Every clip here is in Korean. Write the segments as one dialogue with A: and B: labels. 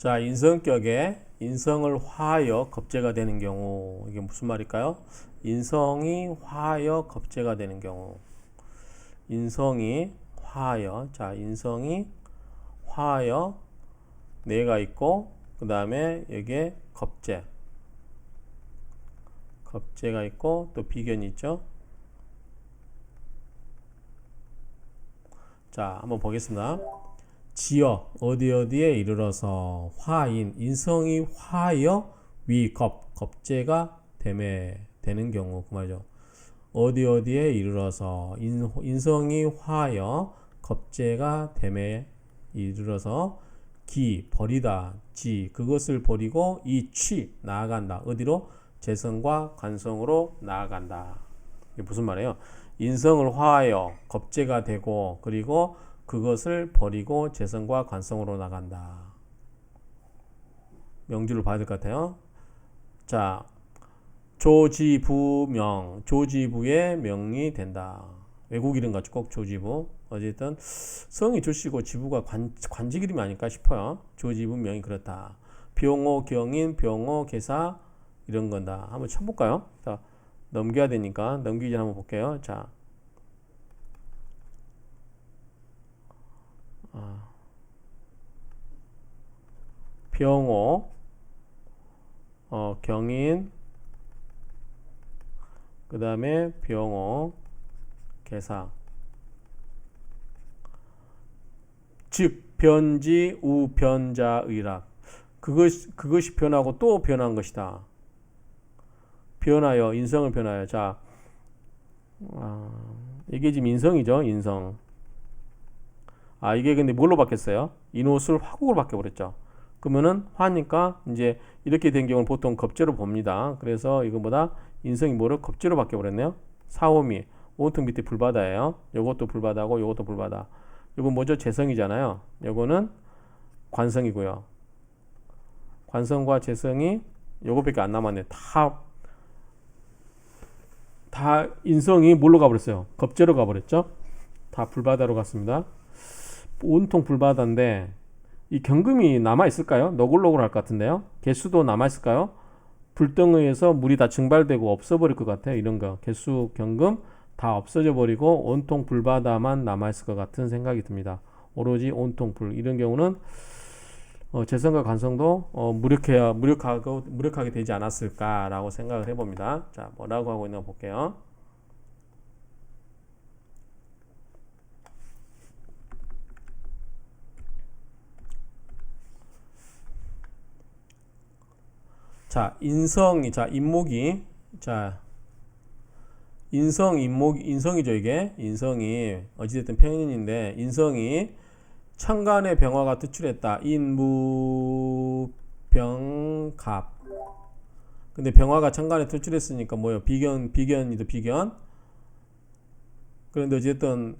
A: 자, 인성격에 인성을 화하여 겁재가 되는 경우 이게 무슨 말일까요? 인성이 화하여 겁재가 되는 경우 인성이 화하여 자, 인성이 화하여 내가 있고 그 다음에 여기에 겁재 겁재가 있고 또 비견이 있죠. 자, 한번 보겠습니다. 지어 어디 어디에 이르러서 화인 인성이 화하여 위겁 겁재가 되매 되는 경우 그 말이죠. 어디 어디에 이르러서 인, 인성이 화하여 겁재가 되매 이르러서 기 버리다. 지 그것을 버리고 이 취 나아간다. 어디로? 재성과 관성으로 나아간다. 이게 무슨 말이에요? 인성을 화하여 겁재가 되고 그리고 그것을 버리고 재성과 관성으로 나간다 명주를 봐야 될 것 같아요 자 조지부명 조지부의 명이 된다 외국 이름 같이 꼭 조지부 어쨌든 성이 조씨고 지부가 관, 관직 이름이 아닐까 싶어요. 조지부 명이 그렇다. 병호 경인 병호 개사 이런 건다. 한번 쳐볼까요? 자 넘겨야 되니까 넘기기 전에 한번 볼게요. 자 병호 어, 경인 그 다음에 병호 개사 즉 변지 우변자 의락 그것 그것이 변하고 또 변한 것이다. 변하여 인성을 변하여 자 아, 이게 지금 인성이죠 인성. 아 이게 근데 뭘로 바뀌었어요? 인옷을 화국으로 바뀌어버렸죠. 그러면은 화니까 이제 이렇게 된 경우는 보통 겁재로 봅니다. 그래서 이거보다 인성이 뭐를 겁재로 바뀌어버렸네요. 사오미 온통 밑에 불바다예요. 요것도 불바다고 요것도 불바다. 이건 뭐죠? 재성이잖아요. 요거는 관성이고요. 관성과 재성이 요거밖에 안 남았네. 다, 다 인성이 뭘로 가버렸어요? 겁재로 가버렸죠? 다 불바다로 갔습니다. 온통 불바다인데 이 경금이 남아 있을까요? 너굴너굴 할 것 같은데요? 개수도 남아 있을까요? 불덩이에서 물이 다 증발되고 없어버릴 것 같아요. 이런 거. 개수, 경금, 다 없어져 버리고 온통 불바다만 남아 있을 것 같은 생각이 듭니다. 오로지 온통 불 이런 경우는 어, 재성과 관성도 어, 무력해야 무력하고 무력하게 되지 않았을까라고 생각을 해봅니다. 자 뭐라고 하고 있나 볼게요. 자 인성이 자 인목이 자 인성 인목 인성이죠 이게. 인성이 어찌됐든 평인인데 인성이 천간의 병화가 투출했다. 인무 병 갑. 근데 병화가 천간에 투출했으니까 뭐요? 비견 비견이도 비견. 그런데 어쨌든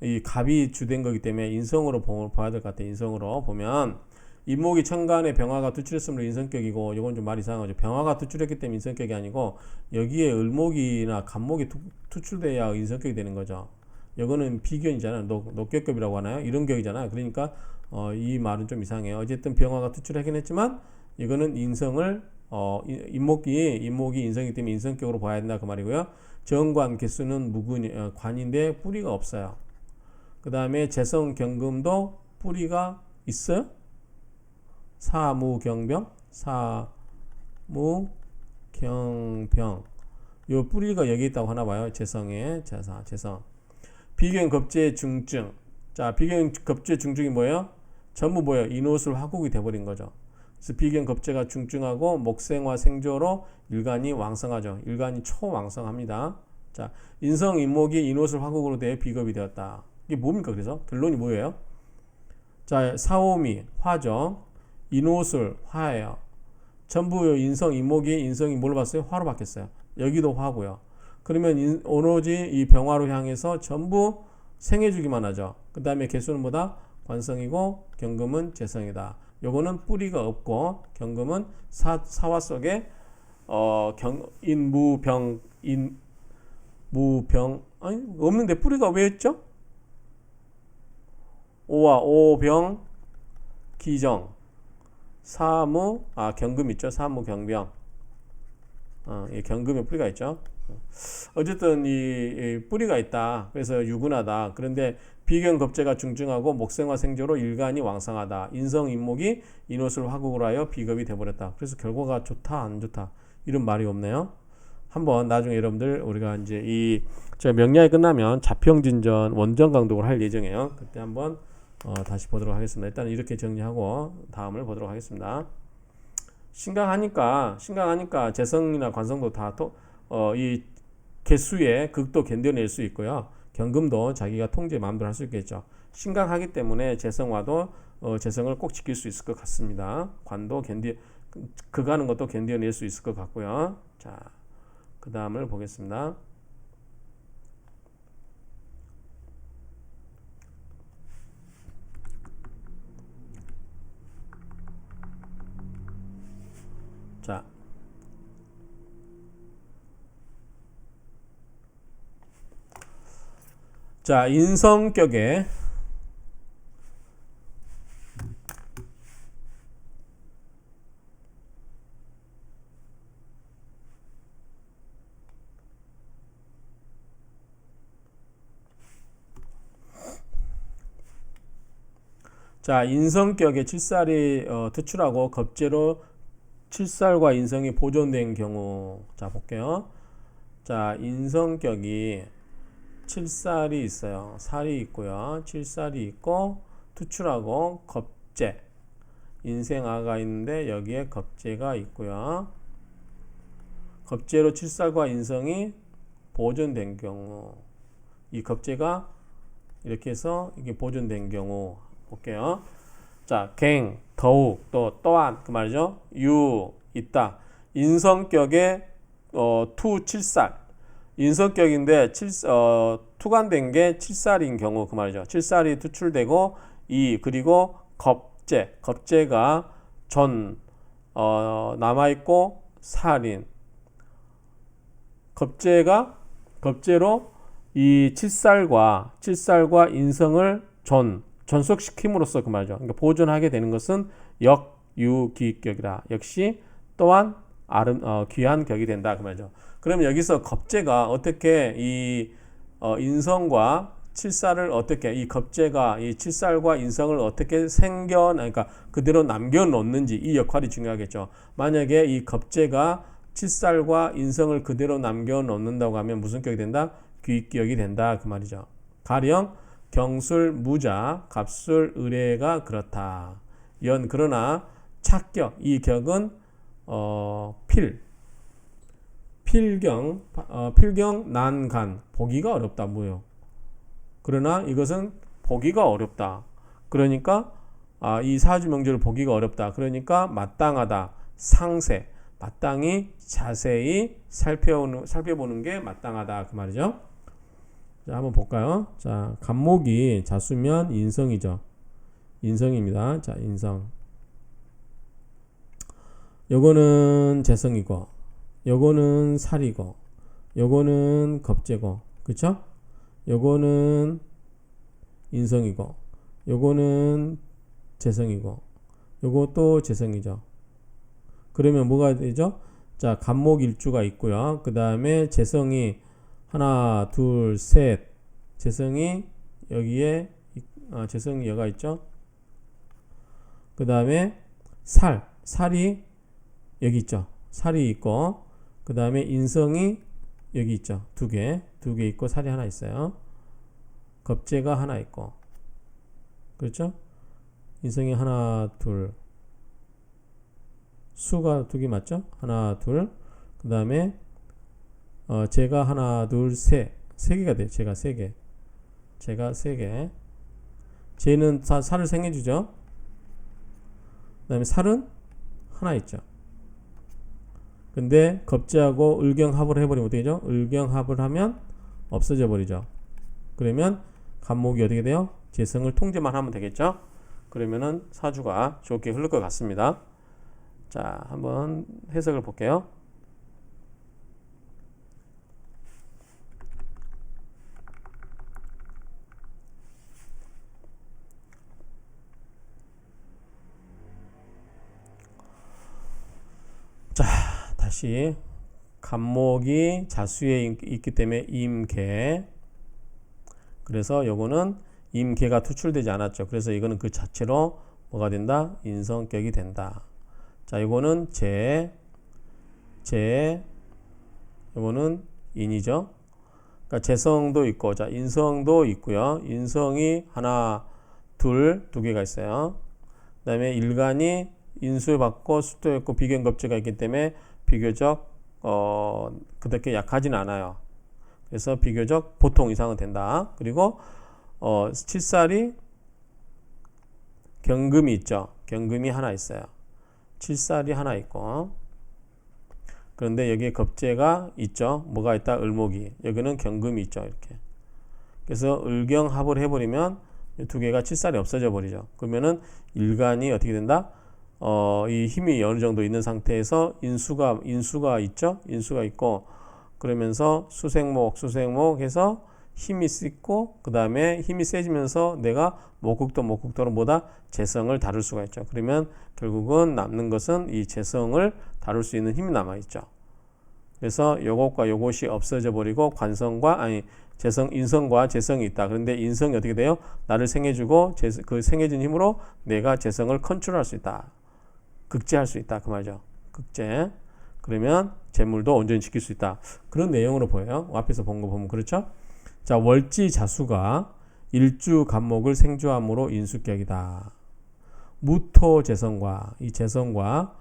A: 이 갑이 주된 거기 때문에 인성으로 봐야 될 것 같아 인성으로 보면 인목이 천간에 병화가 투출했으므로 인성격이고 이건 좀 말 이상한 거죠. 병화가 투출했기 때문에 인성격이 아니고 여기에 을목이나 간목이 투, 출돼야 인성격이 되는 거죠. 이거는 비견이잖아요. 녹, 녹격급이라고 하나요? 이런 격이잖아요. 그러니까 어, 이 말은 좀 이상해요. 어쨌든 병화가 투출하긴 했지만 이거는 인성을 어, 인목이 인목이 인성이기 때문에 인성격으로 봐야 된다 그 말이고요. 정관 개수는 무근 어, 관인데 뿌리가 없어요. 그 다음에 재성 경금도 뿌리가 있어요? 사무경병 사무경병. 요 뿌리가 여기 있다고 하나 봐요. 재성에 재사 재성. 비견급제 중증. 자 비견급제 중증이 뭐예요? 전부 뭐예요? 인옷을 화국이 돼버린 거죠. 그래서 비견급제가 중증하고 목생화 생조로 일간이 왕성하죠. 일간이 초왕성합니다. 자 인성 인목이 인옷을 화국으로 돼 비겁이 되었다. 이게 뭡니까 그래서? 결론이 뭐예요? 자 사오미 화정 인옷을 화예요. 전부 인성 인목이 인성이 뭘로 봤어요? 화로 바뀌었어요. 여기도 화고요. 그러면 인, 오로지 이 병화로 향해서 전부 생해주기만 하죠. 그 다음에 개수는 뭐다? 관성이고 경금은 재성이다. 요거는 뿌리가 없고 경금은 사, 사화 속에 어, 경, 인 무 병 인 무 병 아니 없는데 뿌리가 왜 있죠? 오와 오 병 기정 사무 아 경금 있죠. 사무 경병. 어, 이 경금에 뿌리가 있죠. 어쨌든 이, 이 뿌리가 있다. 그래서 유근하다. 그런데 비경겁제가 중증하고 목생화 생조로 일간이 왕성하다. 인성 인목이 인옷을 화국으로 하여 비겁이 돼버렸다. 그래서 결과가 좋다 안 좋다 이런 말이 없네요. 한번 나중에 여러분들 우리가 이제 이 제가 명량이 끝나면 자평진전 원전 강독을 할 예정이에요. 그때 한번 어, 다시 보도록 하겠습니다. 일단 이렇게 정리하고 다음을 보도록 하겠습니다. 신강하니까 신강하니까 재성이나 관성도 다이 개수의 극도 견뎌낼 수 있고요. 경금도 자기가 통제 마음대로 할 수 있겠죠. 신강하기 때문에 재성화도 어, 재성을 꼭 지킬 수 있을 것 같습니다. 관도 견디 그가는 것도 견뎌낼 수 있을 것 같고요. 자, 그 다음을 보겠습니다. 자. 자, 인성격에 자, 인성격에 칠살이 어, 투출하고 겁제로 칠살과 인성이 보존된 경우 자 볼게요. 자 인성격이 칠살이 있어요. 살이 있고요. 칠살이 있고 투출하고 겁제 인생아가 있는데 여기에 겁제가 있고요. 겁제로 칠살과 인성이 보존된 경우 이 겁제가 이렇게 해서 이게 보존된 경우 볼게요. 자, 갱, 더욱, 또 또한 그 말이죠. 유 있다. 인성격의 어, 투 칠살. 인성격인데 칠, 어, 투간된 게 칠살인 경우 그 말이죠. 칠살이 투출되고 이 그리고 겁제, 겁제가 전 어, 남아 있고 살인. 겁제가 겁제로 이 칠살과 칠살과 인성을 전 전속시킴으로써 그 말이죠. 그러니까 보존하게 되는 것은 역유기격이다. 역시 또한 아름 어, 귀한 격이 된다 그 말이죠. 그러면 여기서 겁제가 어떻게 이 어, 인성과 칠살을 어떻게 이 겁제가 이 칠살과 인성을 어떻게 생겨 그러니까 그대로 남겨 놓는지 이 역할이 중요하겠죠. 만약에 이 겁제가 칠살과 인성을 그대로 남겨 놓는다고 하면 무슨 격이 된다? 귀격이 된다 그 말이죠. 가령 경술 무자 갑술 의뢰가 그렇다. 연 그러나 착격 이 격은 어, 필 필경 어, 필경 난간 보기가 어렵다 뭐요. 그러나 이것은 보기가 어렵다. 그러니까 아, 이 사주 명제를 보기가 어렵다. 그러니까 마땅하다. 상세 마땅히 자세히 살펴보는, 살펴보는 게 마땅하다 그 말이죠. 자, 한번 볼까요? 자, 간목이 자수면 인성이죠. 인성입니다. 자, 인성. 요거는 재성이고, 요거는 살이고, 요거는 겁재고, 그쵸? 요거는 인성이고, 요거는 재성이고, 요것도 재성이죠. 그러면 뭐가 되죠? 자, 간목 일주가 있고요. 그 다음에 재성이 하나, 둘, 셋. 재성이 여기에 아, 재성이 여가 있죠. 그 다음에 살, 살이 여기 있죠. 살이 있고 그 다음에 인성이 여기 있죠. 두 개, 두 개 있고 살이 하나 있어요. 겁재가 하나 있고 그렇죠? 인성이 하나, 둘, 수가 두 개 맞죠? 하나, 둘. 그 다음에 어, 제가 하나, 둘, 셋. 세 개가 돼요. 제가 세 개. 제가 세 개. 쟤는 사, 살을 생해주죠. 그 다음에 살은 하나 있죠. 근데 겁제하고 을경합을 해버리면 어떻게 되죠? 을경합을 하면 없어져 버리죠. 그러면 간목이 어떻게 돼요? 재성을 통제만 하면 되겠죠? 그러면은 사주가 좋게 흐를 것 같습니다. 자, 한번 해석을 볼게요. 다시 간목이 자수에 있- 있기 때문에 임계. 그래서 요거는 임계가 투출되지 않았죠. 그래서 이거는 그 자체로 뭐가 된다? 인성격이 된다. 자, 이거는 재, 재, 이거는 인이죠. 그러니까 재성도 있고, 자, 인성도 있고요. 인성이 하나, 둘, 두 개가 있어요. 그 다음에 일간이 인수에 받고 수도 있고 비견급제가 있기 때문에 비교적 어 그렇게 약하진 않아요. 그래서 비교적 보통 이상은 된다. 그리고 어 칠살이 경금이 있죠. 경금이 하나 있어요. 칠살이 하나 있고 그런데 여기에 겁재가 있죠. 뭐가 있다? 을목이. 여기는 경금이 있죠. 이렇게. 그래서 을경합을 해버리면 이두 개가 칠살이 없어져 버리죠. 그러면은 일간이 어떻게 된다? 어, 이 힘이 어느 정도 있는 상태에서 인수가 인수가 있죠. 인수가 있고 그러면서 수생목 수생목 해서 힘이 있고 그 다음에 힘이 세지면서 내가 목극도 목극도로 뭐다 재성을 다룰 수가 있죠. 그러면 결국은 남는 것은 이 재성을 다룰 수 있는 힘이 남아 있죠. 그래서 요것과 요것이 없어져 버리고 관성과 아니 재성 인성과 재성이 있다. 그런데 인성이 어떻게 돼요? 나를 생해주고 재- 그 생해준 힘으로 내가 재성을 컨트롤할 수 있다. 극제할 수 있다. 그 말이죠. 극제. 그러면 재물도 온전히 지킬 수 있다. 그런 내용으로 보여요. 앞에서 본 거 보면 그렇죠? 자 월지 자수가 일주 간목을 생주함으로 인수격이다. 무토 재성과 이 재성과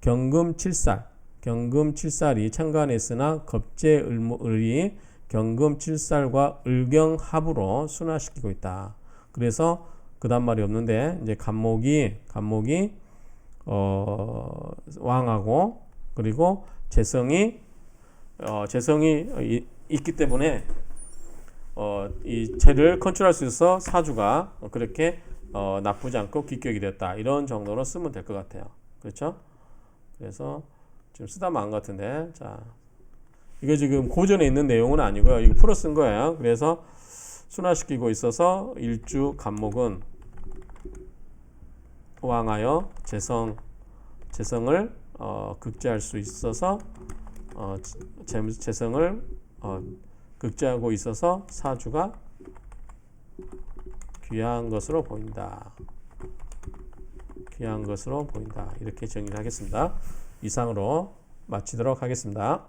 A: 경금 칠살 경금 칠살이 창간했으나 겁재 을이 경금 칠살과 을경 합으로 순화시키고 있다. 그래서 그다음 말이 없는데 이제 간목이 간목이 어 왕하고 그리고 재성이 어 재성이 이- 있기 때문에 어이 재를 컨트롤할 수 있어 사주가 그렇게 어 나쁘지 않고 기격이 됐다. 이런 정도로 쓰면 될 것 같아요. 그렇죠? 그래서 지금 쓰다 만 같은데 자 이거 지금 고전에 있는 내용은 아니고요. 이거 풀어 쓴 거예요. 그래서 순화시키고 있어서 일주 간목은 왕하여 재성 재성을 어, 극제할 수 있어서 어, 재, 재성을 어, 극제하고 있어서 사주가 귀한 것으로 보인다. 귀한 것으로 보인다. 이렇게 정리를 하겠습니다. 이상으로 마치도록 하겠습니다.